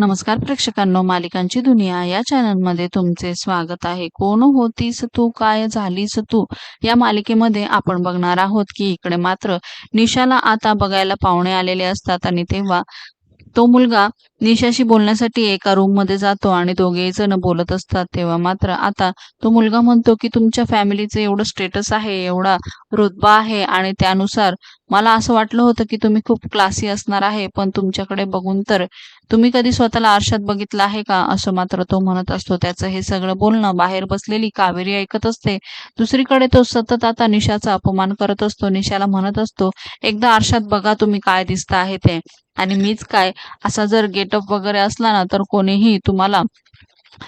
नमस्कार प्रेक्षकांनो मालिकांची दुनिया या चॅनलमध्ये तुमचे स्वागत आहे. कोण होतीस तू? काय झालीस तू? या मालिकेमध्ये आपण बघणार आहोत की इकडे मात्र निशाला आता बघायला पाहुणे आलेले असतात आणि तेव्हा तो मुलगा निशाशी बोलण्यासाठी एका रूममध्ये जातो आणि दोघे जण बोलत असतात तेव्हा मात्र आता तो मुलगा म्हणतो की तुमच्या फॅमिलीचं एवढं स्टेटस आहे एवढा रुतबा आहे आणि त्यानुसार मला असं वाटलं होतं की तुम्ही खूप क्लासी असणार आहे पण तुमच्याकडे बघून तर तुम्ही कधी स्वतःला आरशात बघितलं आहे का? असं मात्र तो म्हणत असतो. त्याचं हे सगळं बोलणं बाहेर बसलेली कावेरी ऐकत असते. दुसरीकडे तो सतत आता निशाचा अपमान करत असतो. निशाला म्हणत असतो एकदा आरशात बघा तुम्ही काय दिसत आहे ते. आणि मीच काय? असा जर गेट सेटअप वगैरे असला ना तर कोणीही तुम्हाला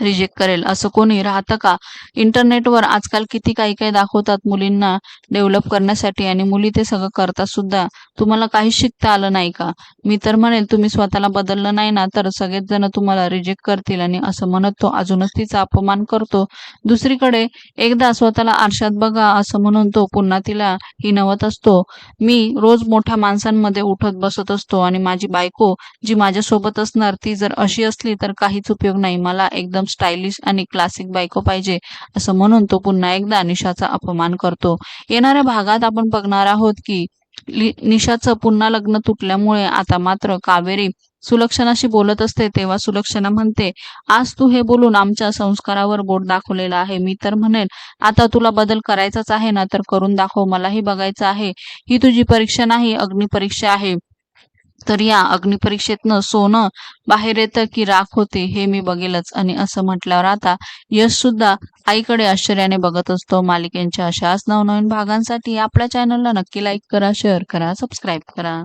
रिजेक्ट करेल. असं कोणी राहतं का? इंटरनेटवर आजकाल किती काही काही दाखवतात मुलींना डेव्हलप करण्यासाठी आणि मुली ते सगळं करतात सुद्धा. तुम्हाला काही शिकता आलं नाही का? मी तर म्हणेल तुम्ही स्वतःला बदललं नाही ना तर सगळेच जण तुम्हाला रिजेक्ट करतील आणि असं म्हणत तो अजूनच तिचा अपमान करतो. दुसरीकडे एकदा स्वतःला आरशात बघा असं म्हणून तो पुन्हा तिला हिनवत असतो. मी रोज मोठ्या माणसांमध्ये उठत बसत असतो आणि माझी बायको जी माझ्यासोबत असणार ती जर अशी असली तर काहीच उपयोग नाही. मला एकदम स्टायलिश आणि क्लासिक बायको पाहिजे असं म्हणून तो पुन्हा एकदा निशाचा अपमान करतो. येणाऱ्या भागात आपण बघणार आहोत की निशाचं पुन्हा लग्न तुटल्यामुळे आता मात्र कावेरी सुलक्षणाशी बोलत असते तेव्हा सुलक्षणा म्हणते आज तू हे बोलून आमच्या संस्कारावर बोट दाखवलेला आहे. मी तर म्हणेन आता तुला बदल करायचाच आहे ना तर करून दाखव मलाही बघायचं आहे. ही तुझी परीक्षा नाही अग्निपरीक्षा आहे. तर या अग्निपरीक्षेतनं सोनं बाहेर येतं की राख होते हे मी बघेलच. आणि असं म्हटल्यावर आता यश सुद्धा आईकडे आश्चर्याने बघत असतो. मालिकेंच्या अशाच नवनवीन भागांसाठी आपल्या चॅनलला नक्की लाईक करा शेअर करा सबस्क्राईब करा.